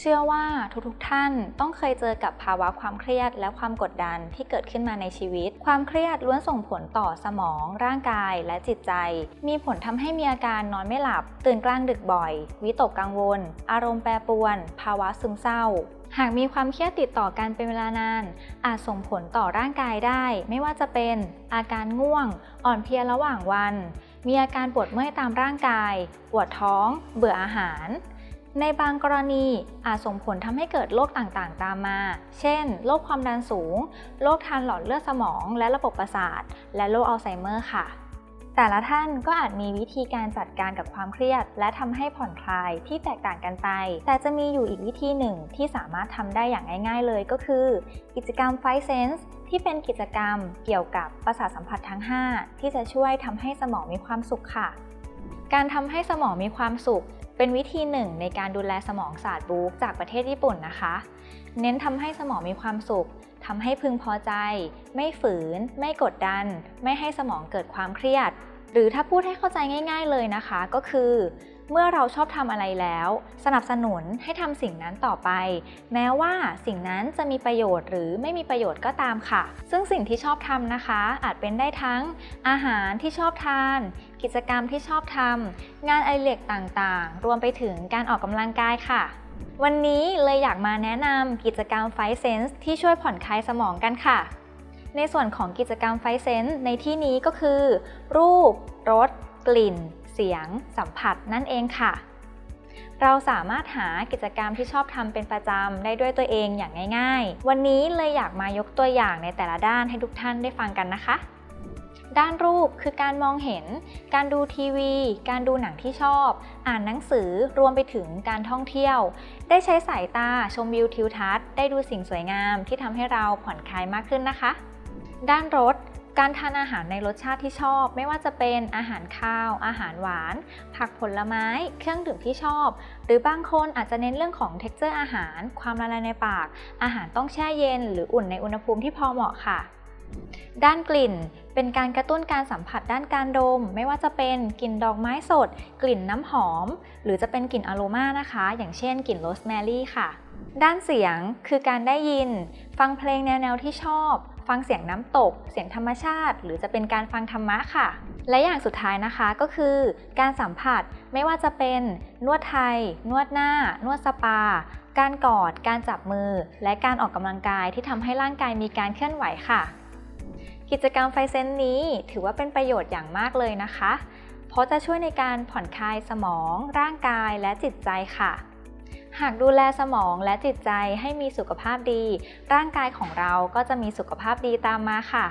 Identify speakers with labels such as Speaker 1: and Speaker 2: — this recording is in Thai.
Speaker 1: เชื่อว่าทุกๆท่านต้องเคยเจอกับภาวะความเครียดและความกดดันที่เกิดขึ้นมาในชีวิต ความเครียดล้วนส่งผลต่อสมอง ร่างกายและจิตใจ มีผลทำให้มีอาการนอนไม่หลับ ตื่นกลางดึกบ่อย วิตกกังวล อารมณ์แปรปรวน ภาวะซึมเศร้าหากมีความเครียดติดต่อกันเป็นเวลานาน อาจส่งผลต่อร่างกายได้ ไม่ว่าจะเป็น อาการง่วง อ่อนเพลียระหว่างวัน มีอาการปวดเมื่อยตามร่างกาย ปวดท้อง เบื่ออาหาร ในบางกรณีอาจส่งผลทำให้เกิดโรคต่างๆ ตามมา เช่น โรคความดันสูง โรคทางหลอดเลือดสมอง และระบบประสาท และโรคอัลไซเมอร์ค่ะ แต่ละท่านก็อาจมีวิธีการจัดการกับความเครียด และทำให้ผ่อนคลายที่แตกต่างกันไป แต่จะมีอยู่อีกวิธีหนึ่งที่สามารถทำได้อย่างง่าย ๆ เลยก็คือ กิจกรรม Five Sense ที่เป็นกิจกรรมเกี่ยวกับประสาทสัมผัสทั้ง 5 ที่จะช่วยทำให้สมองมีความสุขค่ะการทำให้สมองมีความสุข เป็นวิธีหนึ่งในการดูแลสมองศาสตร์บู๊กจากประเทศญี่ปุ่นนะคะ เน้นทำให้สมองมีความสุขทำให้พึงพอใจ ไม่ฝืน ไม่กดดัน ไม่ให้สมองเกิดความเครียด หรือถ้าพูดให้เข้าใจง่าย ๆเลยนะคะ ก็คือ เมื่อเราชอบทำอะไรแล้ว สนับสนุนให้ทำสิ่งนั้นต่อไป แม้ว่าสิ่งนั้นจะมีประโยชน์หรือไม่มีประโยชน์ก็ตามค่ะ ซึ่งสิ่งที่ชอบทำนะคะ อาจเป็นได้ทั้งอาหารที่ชอบทาน กิจกรรมที่ชอบทำงานอดิเรกต่างๆ รวมไปถึงการออกกำลังกายค่ะ วันนี้เลยอยากมาแนะนำกิจกรรม Five Sense ที่ช่วยผ่อนคลายสมองกันค่ะในส่วนของกิจกรรม Five Sense ในที่นี้ก็คือ รูป รส กลิ่น เสียง สัมผัสนั่นเองค่ะ เราสามารถหากิจกรรมที่ชอบทำเป็นประจำได้ด้วยตัวเองอย่างง่าย ๆ วันนี้เลยอยากมายกตัวอย่างในแต่ละด้านให้ทุกท่านได้ฟังกันนะคะด้านรูปคือการมองเห็น การดูทีวี การดูหนังที่ชอบ อ่านหนังสือ รวมไปถึงการท่องเที่ยว ได้ใช้สายตาชมวิวทิวทัศน์ ได้ดูสิ่งสวยงามที่ทำให้เราผ่อนคลายมากขึ้นนะคะ ด้านรส การทานอาหารในรสชาติที่ชอบ ไม่ว่าจะเป็นอาหารข้าว อาหารหวาน ผักผลไม้ เครื่องดื่มที่ชอบ หรือบางคนอาจจะเน้นเรื่องของ t e x t อร์อาหาร ความละลายในปาก อาหารต้องแช่เย็น หรืออุ่นในอุณหภูมิที่พอเหมาะค่ะด้านกลิ่น เป็นการกระตุ้นการสัมผัสด้านการดม ไม่ว่าจะเป็นกลิ่นดอกไม้สด กลิ่นน้ำหอม หรือจะเป็นกลิ่นอโรมานะคะ อย่างเช่นกลิ่นโรสแมรี่ค่ะ ด้านเสียงคือการได้ยิน ฟังเพลงแนวๆที่ชอบ ฟังเสียงน้ำตก เสียงธรรมชาติ หรือจะเป็นการฟังธรรมะค่ะ และอย่างสุดท้ายนะคะก็คือ การสัมผัสไม่ว่าจะเป็นนวดไทย นวดหน้า นวดสปาการกอด การจับมือ และการออกกำลังกายที่ทำให้ร่างกายมีการเคลื่อนไหวค่ะ กิจกรรมไฟเซนนี้ถือว่าเป็นประโยชน์อย่างมากเลยนะคะ เพราะจะช่วยในการผ่อนคลายสมอง ร่างกายและจิตใจค่ะ หากดูแลสมองและจิตใจให้มีสุขภาพดี ร่างกายของเราก็จะมีสุขภาพดีตามมาค่ะ